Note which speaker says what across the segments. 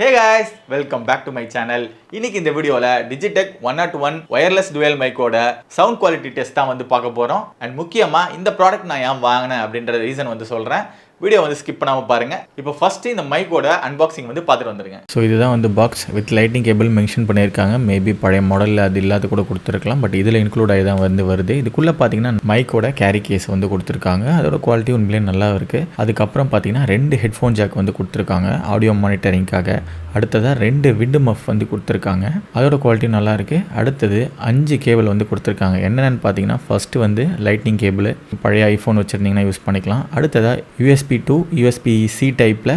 Speaker 1: Hey guys welcome back to my channel இன்னைக்கு இந்த வீடியோவில் Digitek one not one wireless dual மைக்கோட sound quality test தான் வந்து பார்க்க போகிறோம் அண்ட் முக்கியமாக இந்த ப்ராடக்ட் நான் ஏன் வாங்கினேன் அப்படின்ற ரீசன் வந்து சொல்கிறேன் வீடியோ வந்து ஸ்கிப் பண்ணாமல் பாருங்கள் இப்போ ஃபஸ்ட்டு இந்த மைக்கோட அன்பாக்சிங் வந்து பார்த்துட்டு வந்துருங்க.
Speaker 2: ஸோ இதுதான் வந்து box with lighting cable mention பண்ணியிருக்காங்க. மேபி பழைய மாடலில் அது இல்லாத கூட கொடுத்துருக்கலாம். பட் இதில் இன்க்ளூட் ஆகி தான் வந்து வருது. இதுக்குள்ளே பார்த்தீங்கன்னா மைக்கோட கேரி கேஸ் வந்து கொடுத்துருக்காங்க. அதோட குவாலிட்டி உண்மையிலேயே நல்லா இருக்குது அதுக்கப்புறம் பார்த்தீங்கன்னா ரெண்டு ஹெட்ஃபோன் ஜாக் வந்து கொடுத்துருக்காங்க. ஆடியோ மானிட்டரிங்காக அடுத்ததாக ரெண்டு விண்டு மஃப் வந்து கொடுத்துருக்காங்க. அதோட குவாலிட்டி நல்லா இருக்குது அடுத்தது அஞ்சு கேபிள் வந்து கொடுத்துருக்காங்க. என்னென்னு பார்த்தீங்கன்னா ஃபஸ்ட்டு வந்து லைட்னிங் கேபிள் பழைய ஐஃபோன் வச்சுருந்தீங்கன்னா யூஸ் பண்ணிக்கலாம். அடுத்ததாக யூஎஸ்பி டு யூஎஸ்பி சி டைப்பில்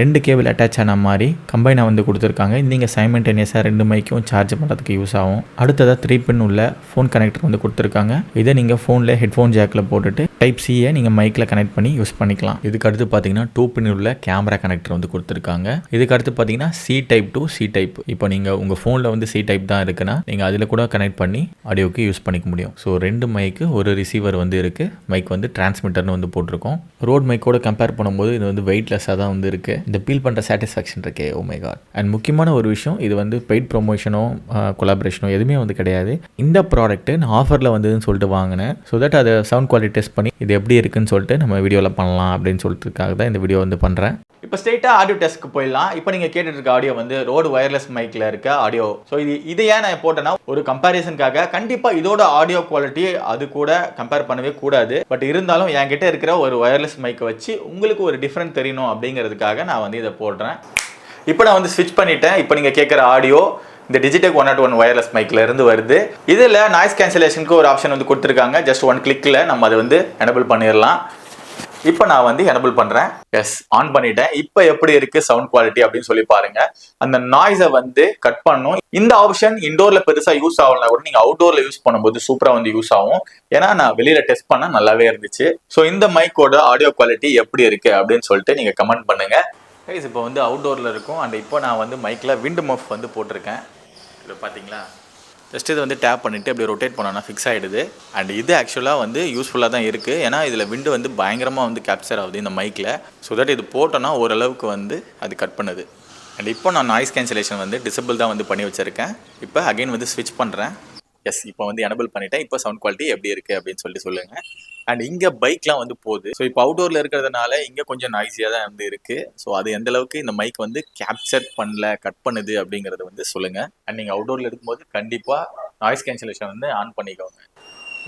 Speaker 2: ரெண்டு கேபிள் அட்டாச் ஆன மாதிரி கம்பைனாக வந்து கொடுத்துருக்காங்க. நீங்கள் சைமல்டேனியஸாக ரெண்டு மைக்கும் சார்ஜ் பண்ணுறதுக்கு யூஸ் ஆகும். அடுத்ததாக த்ரீ பின் உள்ள ஃபோன் கனெக்டர் வந்து கொடுத்துருக்காங்க. இதை நீங்கள் ஃபோனில் ஹெட்ஃபோன் ஜாக்கில் போட்டுட்டு டைப் சியை நீங்கள் மைக்கில் கனெக்ட் பண்ணி யூஸ் பண்ணிக்கலாம். இதுக்கு அடுத்து பார்த்தீங்கன்னா டூ பின் உள்ள கேமரா கனெக்டர் வந்து கொடுத்துருக்காங்க. இதுக்கு அடுத்து பார்த்தீங்கன்னா C type to C type இப்போ நீங்கள் உங்கள் ஃபோனில் வந்து சி டைப் தான் இருக்குன்னா நீங்கள் அதில் கூட கனெக்ட் பண்ணி ஆடியோக்கு யூஸ் பண்ணிக்க முடியும். ஸோ ரெண்டு மைக்கு ஒரு ரிசீவர் வந்து இருக்குது மைக் வந்து டிரான்ஸ்மிட்டர்னு வந்து போட்டிருக்கோம். ரோட் மைக்கோட கம்பேர் பண்ணும்போது இது வந்து வெயிட்லெஸ்ஸாக தான் வந்து இருக்குது இந்த ஃபீல் பண்ணுற சாட்டிஸ்ஃபேக்ஷன் இருக்கே. ஓ மை காட் அண்ட் முக்கியமான ஒரு விஷயம் இது வந்து பெய்ட் ப்ரொமோஷனோ கொலாபரேஷனோ எதுவுமே வந்து கிடையாது. இந்த ப்ராடக்ட்டு நான் ஆஃபரில் வந்ததுன்னு சொல்லிட்டு வாங்கினேன். ஸோ தட் அதை சவுண்ட் குவாலிட்டி டெஸ்ட் பண்ணி இது எப்படி இருக்குன்னு சொல்லிட்டு நம்ம வீடியோவில் பண்ணலாம் அப்படின்னு சொல்லிட்டுக்காக தான் இந்த வீடியோ வந்து பண்ணுறேன்
Speaker 1: இப்போ ஸ்ட்ரெயிட்டாக ஆடியோ டெஸ்க்கு போயிடலாம். இப்போ நீங்கள் கேட்டுட்டு இருக்க ஆடியோ வந்து ரோடு ஒயர்லெஸ் மைக்கில் இருக்க ஆடியோ ஸோ இது இதை ஏன் நான் போட்டேன்னா ஒரு கம்பேரிசனுக்காக கண்டிப்பாக இதோட ஆடியோ குவாலிட்டி அது கூட கம்பேர் பண்ணவே கூடாது. பட் இருந்தாலும் என்கிட்ட இருக்கிற ஒரு ஒயர்லெஸ் மைக்கை வச்சு உங்களுக்கு ஒரு டிஃப்ரெண்ட் தெரியணும் அப்படிங்கிறதுக்காக நான் வந்து இதை போடுறேன். இப்போ நான் வந்து ஸ்விட்ச் பண்ணிட்டேன். இப்போ நீங்கள் கேட்குற ஆடியோ இந்த Digitek one not one wireless மைக்ல இருந்து வருது. இதில் நாய்ஸ் கேன்சலேஷனுக்கு ஒரு ஆப்ஷன் வந்து கொடுத்துருக்காங்க. ஜஸ்ட் ஒன் கிளிக்கில் நம்ம அதை வந்து எனபிள் பண்ணிடலாம் இப்போ நான் வந்து எனபிள் பண்ணுறேன் எஸ் ஆன் பண்ணிட்டேன். இப்போ எப்படி இருக்கு சவுண்ட் குவாலிட்டி அப்படின்னு சொல்லி பாருங்க. அந்த நாய்ஸை வந்து கட் பண்ணும். இந்த ஆப்ஷன் இண்டோர்ல பெருசாக யூஸ் ஆகலனா கூட நீங்கள் அவுடோர்ல யூஸ் பண்ணும்போது சூப்பராக வந்து யூஸ் ஆகும். ஏன்னா நான் வெளியில டெஸ்ட் பண்ண நல்லாவே இருந்துச்சு. ஸோ இந்த மைக்கோட ஆடியோ குவாலிட்டி எப்படி இருக்கு அப்படின்னு சொல்லிட்டு நீங்கள் கமெண்ட் பண்ணுங்க. கைஸ் இப்போ வந்து அவுடோரில் இருக்கும். அண்ட் இப்போ நான் வந்து மைக்கில் விண்ட் மஃப் வந்து போட்டிருக்கேன். இதில் பார்த்தீங்களா? ஜஸ்ட் இது வந்து டேப் பண்ணிவிட்டு அப்படி ரொட்டேட் பண்ணோன்னா ஃபிக்ஸ் ஆகிடுது அண்ட் இது ஆக்சுவலாக வந்து யூஸ்ஃபுல்லாக தான் இருக்குது ஏன்னா இதில் விண்டு வந்து பயங்கரமாக வந்து கேப்சர் ஆகுது இந்த மைக்கில் ஸோ தட் இது போட்டோன்னா ஓரளவுக்கு வந்து அது கட் பண்ணுது. அண்ட் இப்போ நான் நாய்ஸ் கேன்சலேஷன் வந்து டிசபிள் தான் வந்து பண்ணி வச்சுருக்கேன். இப்போ அகைன் வந்து ஸ்விட்ச் பண்ணுறேன் எஸ் இப்போ வந்து எனபிள் பண்ணிட்டேன். இப்போ சவுண்ட் குவாலிட்டி எப்படி இருக்குது அப்படின்னு சொல்லி சொல்லுங்கள் அண்ட் இங்கே பைக்லாம் வந்து போகுது. ஸோ இப்போ அவுடோரில் இருக்கிறதுனால இங்கே கொஞ்சம் நாய்ஸியாக தான் வந்து இருக்குது ஸோ அது எந்த அளவுக்கு இந்த மைக் வந்து கேப்சர் பண்ணல கட் பண்ணுது அப்படிங்கிறத வந்து சொல்லுங்கள் அண்ட் நீங்கள் அவுட்டோரில் இருக்கும்போது கண்டிப்பாக நாய்ஸ் கேன்சலேஷன் வந்து ஆன் பண்ணிக்கோங்க.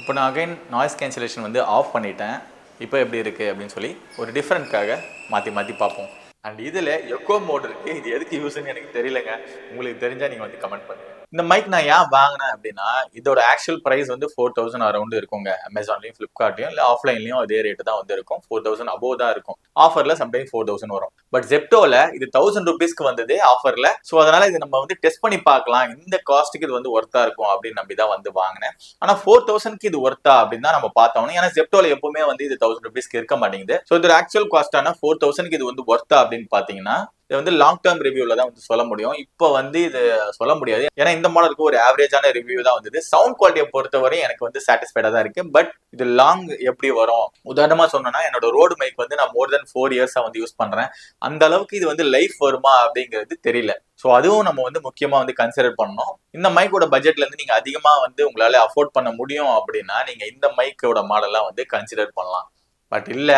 Speaker 1: இப்போ நான் அகைன் நாய்ஸ் கேன்சலேஷன் வந்து ஆஃப் பண்ணிட்டேன். இப்போ எப்படி இருக்குது அப்படின்னு சொல்லி ஒரு டிஃப்ரெண்ட்காக மாற்றி மாற்றி பார்ப்போம். அண்ட் இதில் எக்கோ மோட் இருக்குது இது எதுக்கு யூஸ்ன்னு எனக்கு தெரியலங்க. உங்களுக்கு தெரிஞ்சால் நீங்கள் வந்து கமெண்ட் பண்ணுங்கள் இந்த மைக் நான் ஏன் வாங்கினேன் அப்படின்னா இதோட ஆக்சுவல் ப்ரைஸ் வந்து ஃபோர் தௌசண்ட் அரௌண்ட் இருக்குங்க. அமேசான்லையும் ஃப்ளிப்கார்ட்லையும் இல்லை ஆஃப்லைன்லையும் அதே ரேட்டு தான் வந்து இருக்கும். ஃபோர் தௌசண்ட் அபோவ் தான் இருக்கும். ஆஃபரில் சம்டைம் ஃபோர் தௌசண்ட் வரும். பட் ஜெப்டோவில் இது தௌசண்ட் ருபீஸ்க்கு வந்தது ஆஃபரில் ஸோ அதனால இது நம்ம வந்து டெஸ்ட் பண்ணி பார்க்கலாம். இந்த காஸ்ட்டுக்கு இது வந்து ஒர்த்தா இருக்கும் அப்படின்னு நம்பி தான் வந்து வாங்கினேன். ஆனால் ஃபோர் தௌசண்ட்க்கு இது ஒர்த்தா அப்படின்னு தான் நம்ம பார்த்தோம். ஏன்னா ஜெப்டோவில் எப்பவுமே வந்து இது தௌசண்ட் ருபீஸ்க்கு இருக்க மாட்டேங்குது. ஸோ இதோட ஆக்சுவல் காஸ்டான ஃபோர் தௌசண்ட்க்கு இது வந்து ஒர்த்தா அப்படின்னு பார்த்தீங்கன்னா இது வந்து லாங் டேர்ம் ரிவ்யூவில் தான் வந்து சொல்ல முடியும். இப்போ வந்து இது சொல்ல முடியாது. ஏன்னா இந்த மாடலுக்கு ஒரு ஆவரேஜான ரிவ்யூ தான் வந்தது. சவுண்ட் குவாலிட்டியை பொறுத்தவரை எனக்கு வந்து சாட்டிஸ்ஃபைடாக தான் இருக்கு. பட் இது லாங் எப்படி வரும்? உதாரணமாக சொன்னோன்னா என்னோட ரோடு மைக் வந்து நான் மோர் தென் ஃபோர் இயர்ஸாக வந்து யூஸ் பண்ணுறேன் அந்த அளவுக்கு இது வந்து லைஃப் வருமா அப்படிங்கிறது தெரியல. ஸோ அதுவும் நம்ம வந்து முக்கியமாக வந்து கன்சிடர் பண்ணணும். இந்த மைக்கோட பட்ஜெட்லேருந்து நீங்கள் அதிகமாக வந்து உங்களால் அஃபோர்ட் பண்ண முடியும் அப்படின்னா நீங்கள் இந்த மைக்கோட மாடலாம் வந்து கன்சிடர் பண்ணலாம். பட் இல்ல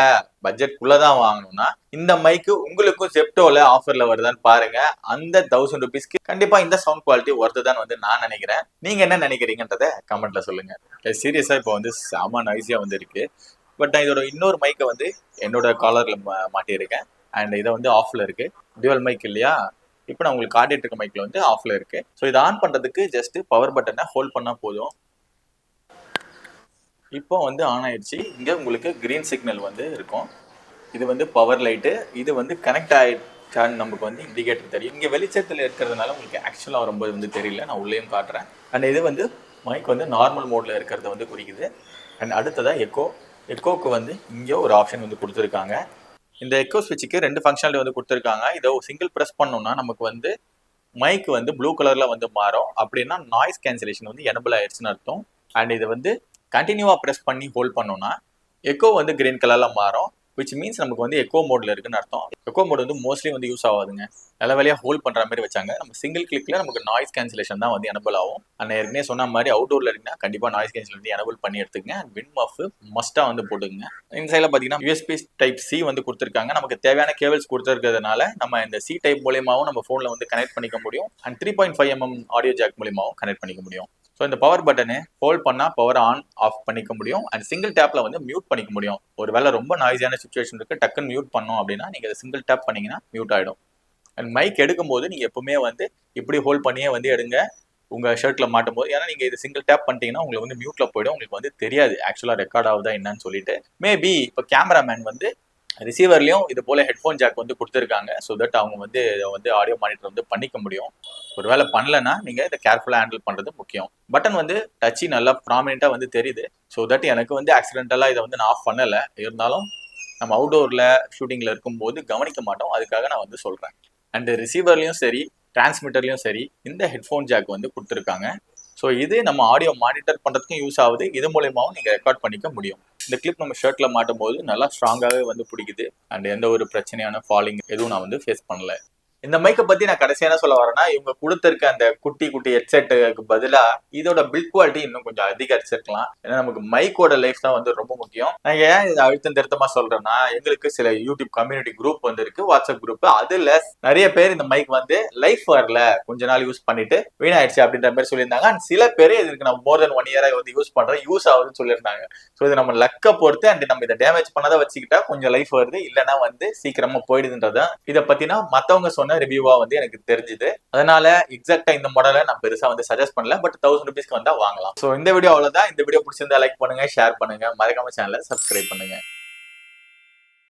Speaker 1: பட்ஜெட்குள்ள தான் வாங்கணும்னா இந்த மைக்கு உங்களுக்கும் செப்டோல ஆஃபர்ல வருதான்னு பாருங்க. அந்த தௌசண்ட் ருபீஸ்க்கு கண்டிப்பா இந்த சவுண்ட் குவாலிட்டி ஒர்த்து தான் வந்து நான் நினைக்கிறேன். நீங்க என்ன நினைக்கிறீங்கன்றத கமெண்ட்ல சொல்லுங்க. சீரியஸா இப்போ வந்து செம நாய்ஸியா வந்து இருக்கு பட் நான் இதோட இன்னொரு மைக்கை வந்து என்னோட காலர்ல மாட்டியிருக்கேன். அண்ட் இதை வந்து ஆஃப்ல இருக்கு. டியூவல் மைக் இல்லையா? இப்போ நான் உங்களுக்கு காட்டிட்டு இருக்க மைக்ல வந்து ஆஃப்ல இருக்கு. ஸோ இதை ஆன் பண்றதுக்கு ஜஸ்ட் பவர் பட்டனை ஹோல்ட் பண்ணா போதும். இப்போ வந்து ஆன் ஆயிடுச்சு. இங்கே உங்களுக்கு கிரீன் சிக்னல் வந்து இருக்கும். இது வந்து பவர் லைட்டு இது வந்து கனெக்ட் ஆயிடுச்சான்னு நமக்கு வந்து இண்டிகேட்டர் தெரியும். இங்கே வெளிச்சத்தில் இருக்கிறதுனால உங்களுக்கு ஆக்சுவலாக ரொம்ப வந்து தெரியல. நான் உள்ளேயும் காட்டுறேன். அண்ட் இது வந்து மைக் வந்து நார்மல் மோடில் இருக்கிறத வந்து குறிக்குது. அண்ட் அடுத்ததாக எக்கோ எக்கோக்கு வந்து இங்கே ஒரு ஆப்ஷன் வந்து கொடுத்துருக்காங்க. இந்த எக்கோ ஸ்விட்சுக்கு ரெண்டு ஃபங்க்ஷனாலிட்டி வந்து கொடுத்துருக்காங்க. இதை சிங்கிள் ப்ரெஸ் பண்ணோம்னா நமக்கு வந்து மைக் வந்து ப்ளூ கலரில் வந்து மாறும். அப்படின்னா நாய்ஸ் கேன்சலேஷன் வந்து எனபிள் ஆயிடுச்சுன்னு அர்த்தம். அண்ட் இது வந்து கண்டினியூவாக ப்ரெஸ் பண்ணி ஹோல்ட் பண்ணோம்னா எக்கோ வந்து கிரீன் கலரில் மாறும் விச் மீன்ஸ் நமக்கு வந்து எக்கோ மோடில் இருக்குன்னு அர்த்தம். எக்கோ மோட் வந்து மோஸ்ட்லி வந்து யூஸ் ஆகாதுங்க. நல்ல வேலையாக ஹோல்ட் பண்ணுற மாதிரி வச்சாங்க. நம்ம சிங்கிள் கிளிக்கில் நமக்கு நாய்ஸ் கேன்சலேஷன் தான் வந்து எனபிள் ஆகும். அண்ட் ஏற்கனவே சொன்ன மாதிரி அவுட்டோரில் இருக்குன்னா கண்டிப்பாக நாய்ஸ் கேன்சல் வந்து எனபிள் பண்ணி எடுத்துக்கங்க. அண்ட் வின் மஃப் மஸ்ட்டாக வந்து போட்டுக்கங்க. இந்த சைடில் பார்த்தீங்கன்னா யூஎஸ்பி டைப் சி வந்து கொடுத்துருக்காங்க. நமக்கு தேவையான கேபிள்ஸ் கொடுத்துருக்கிறதுனால நம்ம இந்த சி டைப் மூலியமாவும் நம்ம ஃபோனில் வந்து கனெக்ட் பண்ணிக்க முடியும். And three point five mm audio jack மூலியமாகவும் கனெக்ட் பண்ணிக்க முடியும். ஸோ இந்த பவர் பட்டனு ஹோல்ட் பண்ணால் பவர் ஆன் ஆஃப் பண்ணிக்க முடியும். அண்ட் சிங்கிள் டேப்பில் வந்து மியூட் பண்ணிக்க முடியும். ஒரு வேளை ரொம்ப நாய்ஸியான சுச்சுவேஷன் இருக்குது டக்குன்னு மியூட் பண்ணோம் அப்படின்னா நீங்கள் சிங்கிள் டேப் பண்ணிங்கன்னா மியூட் ஆகிடும் அண்ட் மைக் எடுக்கும்போது நீங்கள் எப்பவுமே வந்து இப்படி ஹோல்ட் பண்ணியே வந்து எடுங்க. உங்கள் ஷர்ட்டில் மாட்டும் போது ஏன்னா நீங்கள் இது சிங்கிள் டேப் பண்ணிட்டீங்கன்னா உங்களுக்கு வந்து மியூட்டில் போயிடும். உங்களுக்கு வந்து தெரியாது ஆக்சுவலாக ரெக்கார்ட் ஆகுதா என்னன்னு சொல்லிட்டு. மேபி இப்போ கேமராமேன் வந்து ரிசீவர்லையும் இது போல ஹெட்ஃபோன் ஜாக் வந்து கொடுத்துருக்காங்க. ஸோ தட் அவங்க வந்து இதை வந்து ஆடியோ மானிட்டர் வந்து பண்ணிக்க முடியும். ஒருவேளை பண்ணலன்னா நீங்கள் இதை கேர்ஃபுல்லாக ஹேண்டில் பண்ணுறது முக்கியம். பட்டன் வந்து டச்சு நல்லா ப்ராமினெண்ட்டாக வந்து தெரியுது. ஸோ தட் எனக்கு வந்து ஆக்சிடென்டலாக இதை வந்து நான் ஆஃப் பண்ணலை. இருந்தாலும் நம்ம அவுடோரில் ஷூட்டிங்கில் இருக்கும்போது கவனிக்க மாட்டோம். அதுக்காக நான் வந்து சொல்கிறேன் அண்ட் ரிசீவர்லேயும் சரி டிரான்ஸ்மிட்டர்லையும் சரி இந்த ஹெட்ஃபோன் ஜாக் வந்து கொடுத்துருக்காங்க. ஸோ இது நம்ம ஆடியோ மானிட்டர் பண்றதுக்கும் யூஸ் ஆகுது. இது மூலியமாவும் நீங்க ரெக்கார்ட் பண்ணிக்க முடியும். இந்த கிளிப் நம்ம ஷர்ட்ல மாட்டும் போது நல்லா ஸ்ட்ராங்காகவே வந்து பிடிக்குது. அண்ட் எந்த ஒரு பிரச்சனையான ஃபாலிங் எதுவும் நான் வந்து ஃபேஸ் பண்ணல. இந்த மைக்கை பத்தி நான் கடைசியா என்ன சொல்ல வரேன்னா இவங்க கொடுத்திருக்க அந்த குட்டி குட்டி ஹெட்செட்டுக்கு பதிலா இதோட பில்ட் குவாலிட்டி இன்னும் கொஞ்சம் அதிகரிச்சிருக்கலாம். ஏன்னா நமக்கு மைக்கோட லைஃப் தான் வந்து ரொம்ப முக்கியம். நான் ஏன் இதை அழுத்தம் திருத்தமா சொல்றேன்னா எங்களுக்கு சில யூடியூப் கம்யூனிட்டி குரூப் வந்து இருக்கு வாட்ஸ்அப் குரூப் அதுல நிறைய பேர் இந்த மைக் வந்து லைஃப் வரல கொஞ்ச நாள் யூஸ் பண்ணிட்டு வீணாயிடுச்சு அப்படின்ற மாதிரி சொல்லியிருந்தாங்க. அண்ட் சில பேர் இதுக்கு நம்ம மோர் தென் ஒன் இயராக வந்து யூஸ் பண்றோம் யூஸ் ஆகுதுன்னு சொல்லியிருந்தாங்க. ஸோ இது நம்ம லக்கை பொறுத்து அண்ட் நம்ம இதை டேமேஜ் பண்ணாத வச்சுக்கிட்டா கொஞ்சம் லைஃப் வருது இல்லைன்னா வந்து சீக்கிரமா போயிடுதுன்றதான் இதை பத்தினா மத்தவங்க சொன்ன ரிவ்யூவா வந்து எனக்கு தெரிஞ்சுது. அதனால எக்ஸாக்டா இந்த மாடலை நான் பெருசா வந்து சஜஸ்ட் பண்ணல. பட் தௌசண்ட் ருபீஸ்க்கு வந்தா வாங்கலாம். ஸோ இந்த வீடியோ அவ்வளவுதான். இந்த வீடியோ பிடிச்சிருந்தா லைக் பண்ணுங்க ஷேர் பண்ணுங்க. மறக்காம சேனலை சப்ஸ்கிரைப் பண்ணுங்க.